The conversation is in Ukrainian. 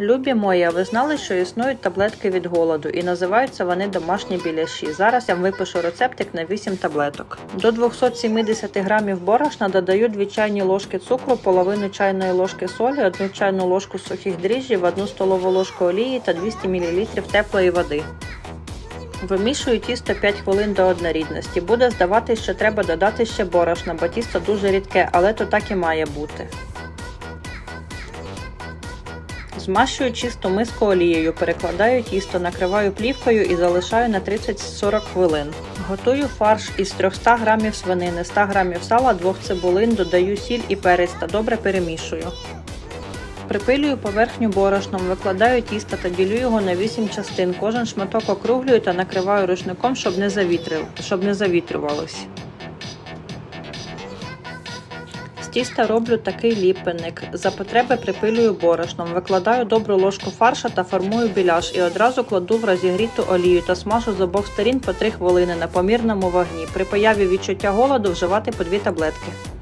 Любі мої, ви знали, що існують таблетки від голоду і називаються вони домашні біляші. Зараз я вам випишу рецептик на 8 таблеток. До 270 грамів борошна додаю 2 чайні ложки цукру, половину чайної ложки солі, 1 чайну ложку сухих дріжджів, 1 столову ложку олії та 200 мл теплої води. Вимішую тісто 5 хвилин до однорідності. Буде здаватись, що треба додати ще борошна, бо тісто дуже рідке, але то так і має бути. Змащую чисту миску олією, перекладаю тісто, накриваю плівкою і залишаю на 30-40 хвилин. Готую фарш із 300 г свинини, 100 г сала, 2 цибулин, додаю сіль і перець та добре перемішую. Припилюю поверхню борошном, викладаю тісто та ділю його на 8 частин. Кожен шматок округлюю та накриваю рушником, щоб не, завітрив, щоб не завітрювалось. Тіста роблю такий ліпеник. За потреби припилюю борошном, викладаю добру ложку фарша та формую біляш і одразу кладу в розігріту олію та смажу з обох сторін по 3 хвилини на помірному вогні. При появі відчуття голоду вживати по 2 таблетки.